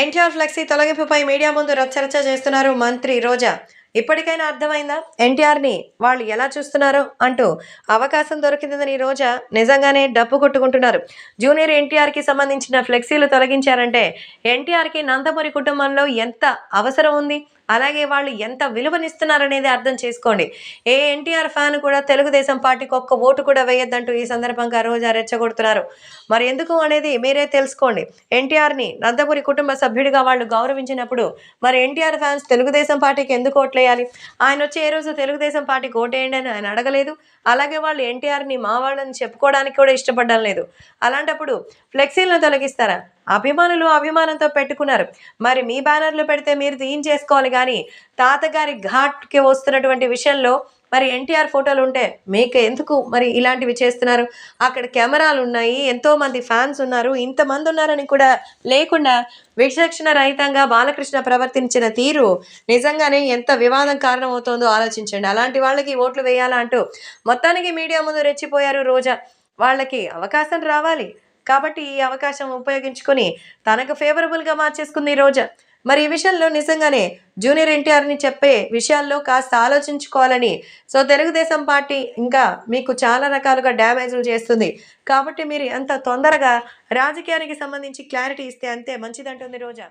NTR flexi తొలగింపుపై media ముందు రచ్చరచ్చ చేస్తున్నారు మంత్రి రోజా. ఇప్పటికైనా అర్థమైందా? ఎన్టీఆర్ని వాళ్ళు ఎలా చూస్తున్నారో అంటూ అవకాశం దొరికిందని రోజా నిజంగానే డప్పు కొట్టుకుంటున్నారు. జూనియర్ ఎన్టీఆర్కి సంబంధించిన ఫ్లెక్సీలు తొలగించారంటే ఎన్టీఆర్కి నందమూరి కుటుంబంలో ఎంత అవసరం ఉంది? అలాగే వాళ్ళు ఎంత విలువనిస్తున్నారనేది అర్థం చేసుకోండి. ఏ ఎన్టీఆర్ ఫ్యాన్ కూడా తెలుగుదేశం పార్టీకి ఒక్క ఓటు కూడా వేయొద్దంటూ ఈ సందర్భంగా రోజా రెచ్చగొడుతున్నారు. మరి ఎందుకు అనేది మీరే తెలుసుకోండి. ఎన్టీఆర్ని నందపురి కుటుంబ సభ్యుడిగా వాళ్ళు గౌరవించినప్పుడు మరి ఎన్టీఆర్ ఫ్యాన్స్ తెలుగుదేశం పార్టీకి ఎందుకు ఓట్లేయాలి? ఆయన వచ్చి ఏ రోజు తెలుగుదేశం పార్టీకి ఓటేయండి అని ఆయన అడగలేదు. అలాగే వాళ్ళు ఎన్టీఆర్ని మా వాళ్ళని చెప్పుకోవడానికి కూడా ఇష్టపడడం లేదు. అలాంటప్పుడు ఫ్లెక్సీలను తొలగిస్తారా? అభిమానులు అభిమానంతో పెట్టుకున్నారు. మరి మీ బ్యానర్లు పెడితే మీరు ఏం చేసుకోవాలి కానీ తాతగారి ఘాట్కి వస్తున్నటువంటి విషయంలో మరి ఎన్టీఆర్ ఫోటోలు ఉంటే మీకు ఎందుకు మరి ఇలాంటివి చేస్తున్నారు? అక్కడ కెమెరాలు ఉన్నాయి ఎంతోమంది ఫ్యాన్స్ ఉన్నారు ఇంతమంది ఉన్నారని కూడా లేకుండా విచక్షణ రహితంగా బాలకృష్ణ ప్రవర్తించిన తీరు నిజంగానే ఎంత వివాదం కారణమవుతోందో ఆలోచించండి. అలాంటి వాళ్ళకి ఓట్లు వేయాలా అంటూ మొత్తానికి మీడియా ముందు రెచ్చిపోయారు రోజా. వాళ్ళకి అవకాశం రావాలి. కాబట్టి ఈ అవకాశం ఉపయోగించుకొని తనకు ఫేవరబుల్గా మార్చేసుకుంది ఈ రోజా. మరి ఈ విషయంలో నిజంగానే జూనియర్ ఎన్టీఆర్ని చెప్పే విషయాల్లో కాస్త ఆలోచించుకోవాలని. సో తెలుగుదేశం పార్టీ ఇంకా మీకు చాలా రకాలుగా డ్యామేజ్లు చేస్తుంది. కాబట్టి మీరు ఎంత తొందరగా రాజకీయానికి సంబంధించి క్లారిటీ ఇస్తే అంతే మంచిదంటుంది రోజా.